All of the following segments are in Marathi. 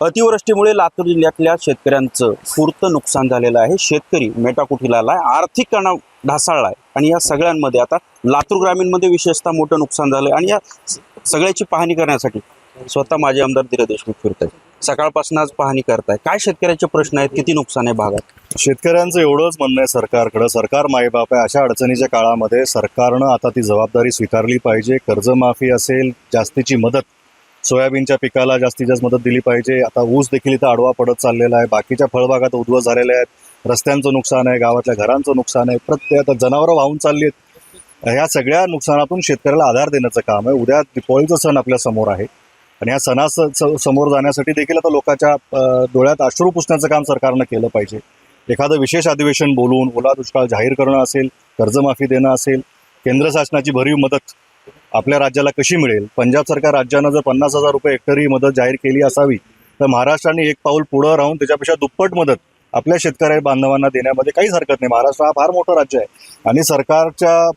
अतिवृष्टीमुळे लातूर जिल्ह्यातल्या शेतकऱ्यांचं पुरतं नुकसान झालेलं आहे. शेतकरी मेटाकुठीला आलाय आर्थिक तणाव ढासाळलाय. आणि या सगळ्यांमध्ये आता लातूर ग्रामीणमध्ये विशेषतः मोठं नुकसान झालंय. आणि या सगळ्याची पाहणी करण्यासाठी स्वतः माझे आमदार धीरज देशमुख फिरत आहेत सकाळपासून आज पाहणी करताय. काय शेतकऱ्याचे प्रश्न आहेत? किती नुकसान आहे भागात? शेतकऱ्यांचं एवढंच म्हणणं आहे सरकारकडं. सरकार मायबाप आहे. अशा अडचणीच्या काळामध्ये सरकारनं आता ती जबाबदारी स्वीकारली पाहिजे. कर्जमाफी असेल जास्तीची मदत सोयाबीनच्या पिकाला जास्तीत जास्त मदत दिली पाहिजे. आता ऊस देखील इथं आडवा पडत चाललेला आहे. बाकीच्या फळबागात उद्ध्वस्त झालेल्या आहेत. रस्त्यांचं नुकसान आहे गावातल्या घरांचं नुकसान आहे. प्रत्येक आता जनावरं वाहून चालली आहेत. ह्या सगळ्या नुकसानातून शेतकऱ्याला आधार देण्याचं काम आहे. उद्या दिपोळीचा सण आपल्यासमोर आहे. आणि ह्या सणा समोर जाण्यासाठी देखील आता लोकांच्या डोळ्यात अश्रू पुसण्याचं काम सरकारनं केलं पाहिजे. एखादं विशेष अधिवेशन बोलून ओला दुष्काळ जाहीर करणं असेल कर्जमाफी देणं असेल केंद्र शासनाची भरीव मदत आपल्या राज्याला कशी मिळेल? पंजाब सरकार राज्यानं जर पन्नास हजार रुपये हेक्टरी मदत जाहीर केली असावी तर महाराष्ट्राने एक पाऊल पुढं राहून त्याच्यापेक्षा दुप्पट मदत आपल्या शेतकरी बांधवांना देण्यामध्ये काहीच हरकत नाही. महाराष्ट्र हा फार मोठं राज्य आहे आणि सरकारच्या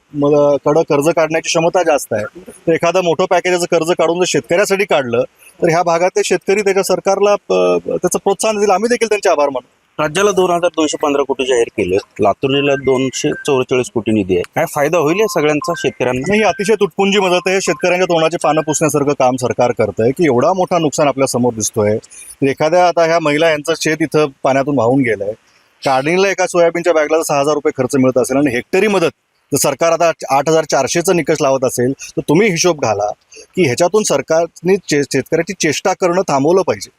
कडं कर्ज काढण्याची क्षमता जास्त आहे. तर एखादं मोठं पॅकेजचं कर्ज काढून जर शेतकऱ्यासाठी काढलं तर ह्या भागातले शेतकरी त्याच्या सरकारला त्याचं प्रोत्साहन देईल आम्ही देखील त्यांचे आभार मानतो. राज्याला दोन हजार दोनशे पंधरा कोटी जाहीर केले. लातूर जिल्ह्यात दोनशे चौवेचाळीस कोटी निधी आहे. काय फायदा होईल या सगळ्यांचा शेतकऱ्यांना? ही अतिशय तुटपुंजी मदत आहे. शेतकऱ्यांच्या तोंडाचे पानं पुसण्यासारखं काम सरकार करतंय की एवढा मोठा नुकसान आपल्यासमोर दिसतोय. एखाद्या आता ह्या महिला यांचं शेत इथं पाण्यातून वाहून गेलंय. काढणीला एका सोयाबीनच्या बॅगला सहा हजार रुपये खर्च मिळत असेल आणि हेक्टरी मदत जर सरकार आता आठ हजार चारशेचा निकष लावत असेल तर तुम्ही हिशोब घाला की ह्याच्यातून सरकारने चे शेतकऱ्याची चेष्टा करणं थांबवलं पाहिजे.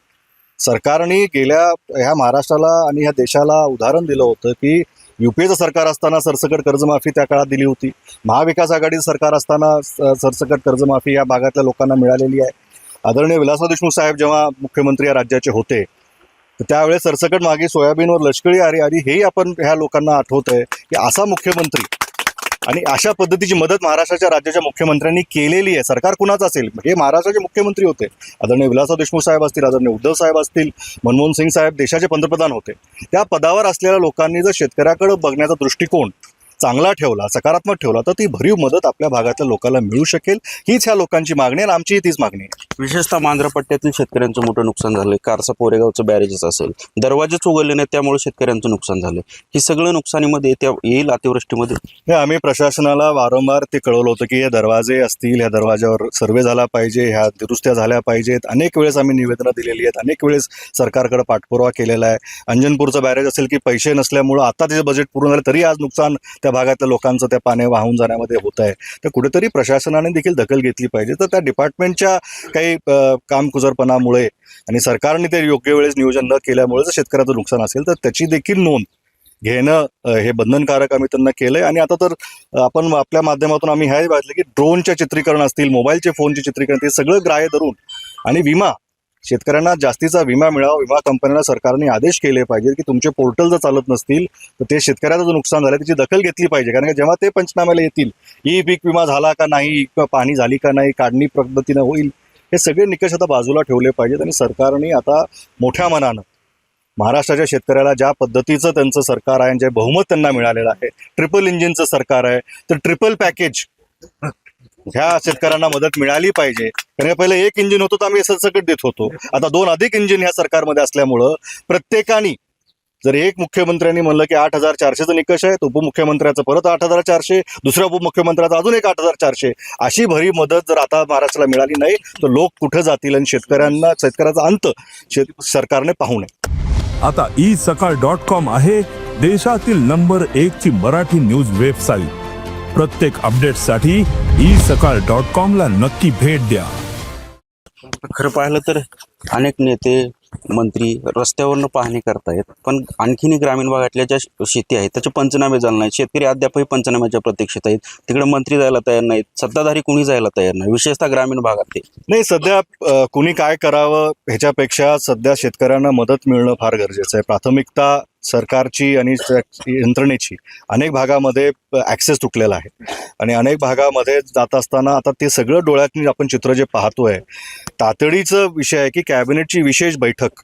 सरकारने गेल्या ह्या महाराष्ट्राला आणि ह्या देशाला उदाहरण दिलं होतं की युपीएचं सरकार असताना सरसकट कर्जमाफी त्या काळात दिली होती. महाविकास आघाडीचं सरकार असताना सरसकट कर्जमाफी या भागातल्या लोकांना मिळालेली आहे. आदरणीय विलासराव देशमुख साहेब जेव्हा मुख्यमंत्री या राज्याचे होते तर त्यावेळेस सरसकट मागे सोयाबीनवर लष्करी आरी आली हेही आपण ह्या लोकांना आठवत आहे की असा मुख्यमंत्री आणि अशा पद्धतीची मदत महाराष्ट्राच्या राज्याच्या मुख्यमंत्र्यांनी केलेली आहे. सरकार कुणाचं असेल? हे महाराष्ट्राचे मुख्यमंत्री होते. आदरणीय विलासराव देशमुख साहेब असतील आदरणीय उद्धव साहेब असतील मनमोहन सिंग साहेब देशाचे पंतप्रधान होते. त्या पदावर असलेल्या लोकांनी जर शेतकऱ्याकडे बघण्याचा दृष्टिकोन चांगला ठेवला सकारात्मक ठेवला तर ती भरीव मदत आपल्या भागातल्या लोकांना मिळू शकेल. हीच ह्या लोकांची मागणी आणि आमचीही तीच मागणी आहे. विशेषतः मांजरा पट्ट्यातील शेतकऱ्यांचं मोठं नुकसान झालंय. कारसा पोरेगावचं बॅरेजेस असेल दरवाजेच उघडले नाही त्यामुळे शेतकऱ्यांचं नुकसान झालंय. हे सगळं नुकसानीमध्ये त्या येईल अतिवृष्टीमध्ये? हे आम्ही प्रशासनाला वारंवार ते कळवलं होतं की हे दरवाजे असतील ह्या दरवाज्यावर सर्वे झाला पाहिजे ह्या दुरुस्त्या झाल्या पाहिजेत. अनेक वेळेस आम्ही निवेदनं दिलेली आहेत. अनेक वेळेस सरकारकडे पाठपुरावा केलेला आहे. अंजनपूरचं बॅरेज असेल की पैसे नसल्यामुळं आता त्याचे बजेट पूर्ण झालं तरी आज नुकसान त्या भागातल्या लोकांचं त्या पाणी वाहून जाण्यामध्ये होत आहे. तर कुठेतरी प्रशासनाने देखील दखल घेतली पाहिजे. तर त्या डिपार्टमेंटच्या काही कामकुजरपणामुळे आणि सरकारने ते योग्य वेळेस नियोजन न केल्यामुळे जर शेतकऱ्याचं नुकसान असेल तर त्याची देखील नोंद घेणं हे बंधनकारक आम्ही त्यांना केलंय. आणि आता तर आपण आपल्या माध्यमातून आम्ही हे पाहिलं की ड्रोनच्या चित्रीकरण असतील मोबाईलचे फोनचे चित्रीकरण ते सगळं ग्राह्य धरून आणि विमा शेतकऱ्यांना जास्तीचा विमा मिळावा विमा कंपन्यांना सरकारने आदेश केले पाहिजे की तुमचे पोर्टल जर चालत नसतील तर ते शेतकऱ्याचं जर नुकसान झालं त्याची दखल घेतली पाहिजे. कारण की जेव्हा ते पंचनाम्याला येतील ई पीक विमा झाला का नाही किंवा पाणी झाली का नाही काढणी पद्धतीनं होईल हे सगळे निकष आता बाजूला ठेवले पाहिजेत आणि सरकारने आता मोठ्या मनानं महाराष्ट्राच्या शेतकऱ्याला ज्या पद्धतीचं त्यांचं सरकार आहे जे बहुमत त्यांना मिळालेलं आहे ट्रिपल इंजिनचं सरकार आहे तर ट्रिपल पॅकेज ह्या शेतकऱ्यांना मदत मिळाली पाहिजे. कारण पहिले एक इंजिन होतं तर आम्ही सरसकट देत होतो. आता दोन अधिक इंजिन ह्या सरकारमध्ये असल्यामुळं प्रत्येकाने जर एक मुख्यमंत्र्यांनी म्हणलं की आठ हजार चारशेचा निकष आहे उपमुख्यमंत्र्याचं परत आठ हजार चारशे दुसऱ्या उपमुख्यमंत्र्याचं अजून एक आठ हजार चारशे अशी भरी मदत जर आता महाराष्ट्राला मिळाली नाही तर लोक कुठं जातील आणि शेतकऱ्यांना शेतकऱ्याचा अंत शेत सरकारने पाहू नये. आता ई सकाळ डॉट कॉम आहे देशातील नंबर एक ची मराठी न्यूज वेबसाईट. प्रत्येक अपडेटसाठी ई सकाळ डॉट कॉम ला नक्की भेट द्या. खरं पाहिलं तर अनेक नेते मंत्री रस्त्यावरनं पाहणी करतायत पण आणखीनही ग्रामीण भागातल्या ज्या शेती आहेत त्याचे पंचनामे झाले नाहीत. शेतकरी अद्यापही पंचनाम्याच्या प्रतीक्षेत आहेत. तिकडे मंत्री जायला तयार नाहीत. सत्ताधारी कुणी जायला तयार नाही विशेषतः ग्रामीण भागात ते नाही सध्या अ, कुणी काय करावं ह्याच्यापेक्षा सध्या शेतकऱ्यांना मदत मिळणं फार गरजेचं आहे. प्राथमिकता सरकारची आणि यंत्रणेची अनेक भागामध्ये ॲक्सेस तुटलेला आहे. आणि अनेक भागामध्ये जात असताना आता ते सगळं डोळ्यातून आपण चित्र जे पाहतोय तातडीचं विषय आहे की कॅबिनेटची विशेष बैठक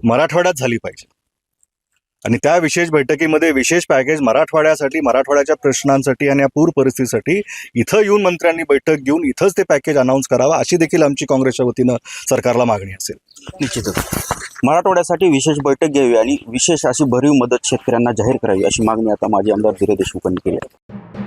मराठवाड्यात झाली पाहिजे. आणि त्या विशेष बैठकीमध्ये विशेष पॅकेज मराठवाड्यासाठी मराठवाड्याच्या प्रश्नांसाठी आणि या पूर परिस्थितीसाठी इथं येऊन मंत्र्यांनी बैठक घेऊन इथंच ते पॅकेज अनाऊन्स करावं अशी देखील आमची काँग्रेसच्या वतीनं सरकारला मागणी असेल. निश्चितच. मराठवाड्यासाठी विशेष बैठक घ्यावी आणि विशेष अशी भरीव मदत शेतकऱ्यांना जाहीर करावी अशी मागणी आता माजी आमदार धीरे देशमुखांनी केली आहे.